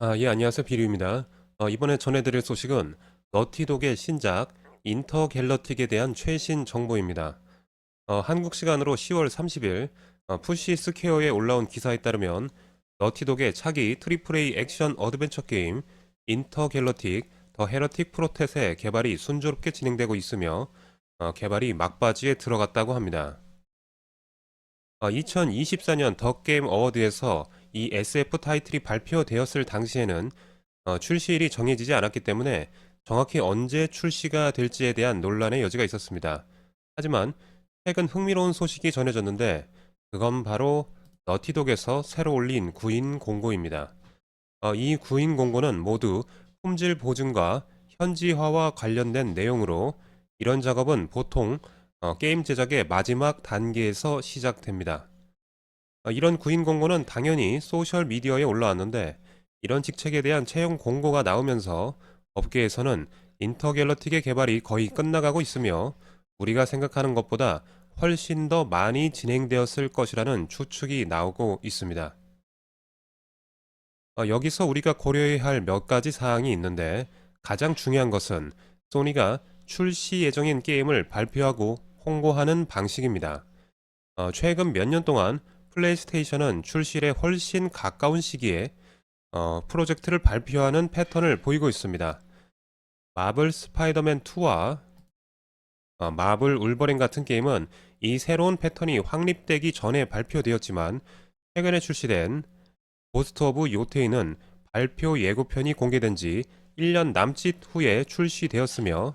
아, 예, 안녕하세요. 비류입니다. 어, 이번에 전해드릴 소식은 너티독의 신작 인터갤러틱에 대한 최신 정보입니다. 어, 한국 시간으로 10월 30일 어, 푸시 스퀘어에 올라온 기사에 따르면 너티독의 차기 트리플A 액션 어드벤처 게임 인터갤러틱 더 헤러틱 프로텟의 개발이 순조롭게 진행되고 있으며 어, 개발이 막바지에 들어갔다고 합니다. 2024년 더 게임 어워드에서 이 SF 타이틀이 발표되었을 당시에는 어, 출시일이 정해지지 않았기 때문에 정확히 언제 출시가 될지에 대한 논란의 여지가 있었습니다. 하지만 최근 흥미로운 소식이 전해졌는데 그건 바로 너티독에서 새로 올린 구인 공고입니다. 어, 이 구인 공고는 모두 품질 보증과 현지화와 관련된 내용으로 이런 작업은 보통 어, 게임 제작의 마지막 단계에서 시작됩니다. 어, 이런 구인 공고는 당연히 소셜 미디어에 올라왔는데 이런 직책에 대한 채용 공고가 나오면서 업계에서는 인터갤러틱의 개발이 거의 끝나가고 있으며 우리가 생각하는 것보다 훨씬 더 많이 진행되었을 것이라는 추측이 나오고 있습니다. 어, 여기서 우리가 고려해야 할 몇 가지 사항이 있는데 가장 중요한 것은 소니가 출시 예정인 게임을 발표하고 홍보하는 방식입니다. 어, 최근 몇 년 동안 플레이스테이션은 출시일에 훨씬 가까운 시기에 어, 프로젝트를 발표하는 패턴을 보이고 있습니다. 마블 스파이더맨 2와 어, 마블 울버린 같은 게임은 이 새로운 패턴이 확립되기 전에 발표되었지만 최근에 출시된 고스트 오브 요테이는 발표 예고편이 공개된 지 1년 남짓 후에 출시되었으며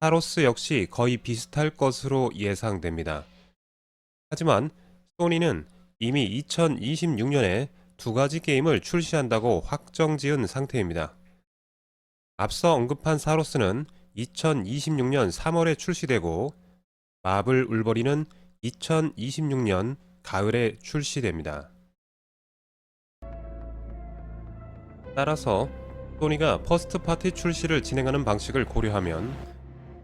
타로스 역시 거의 비슷할 것으로 예상됩니다. 하지만 소니는 이미 2026년에 두 가지 게임을 출시한다고 확정 지은 상태입니다. 앞서 언급한 사로스는 2026년 3월에 출시되고 마블 울버리는 2026년 가을에 출시됩니다. 따라서 소니가 퍼스트 파티 출시를 진행하는 방식을 고려하면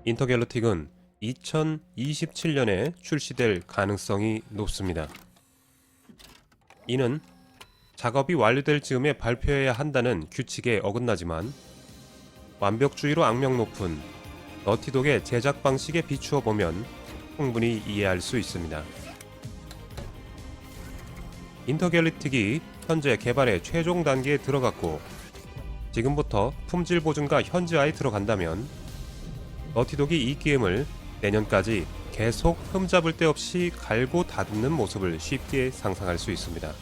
인터갤러틱은 2027년에 출시될 가능성이 높습니다. 이는 작업이 완료될 즈음에 발표해야 한다는 규칙에 어긋나지만 완벽주의로 악명 높은 너티독의 제작 방식에 비추어 보면 충분히 이해할 수 있습니다. 인터갤러틱이 현재 개발의 최종 단계에 들어갔고 지금부터 품질 보증과 현지화에 들어간다면 너티독이 이 게임을 내년까지 계속 흠잡을 데 없이 갈고 다듬는 모습을 쉽게 상상할 수 있습니다.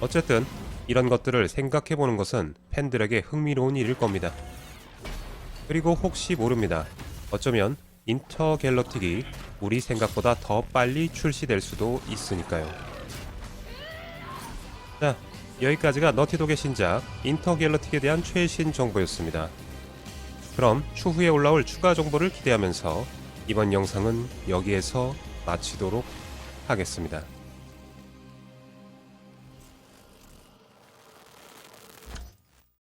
어쨌든 이런 것들을 생각해 보는 것은 팬들에게 흥미로운 일일 겁니다. 그리고 혹시 모릅니다. 어쩌면 인터갤러틱이 우리 생각보다 더 빨리 출시될 수도 있으니까요. 자, 여기까지가 너티독의 신작 인터갤러틱에 대한 최신 정보였습니다. 그럼 추후에 올라올 추가 정보를 기대하면서 이번 영상은 여기에서 마치도록 하겠습니다.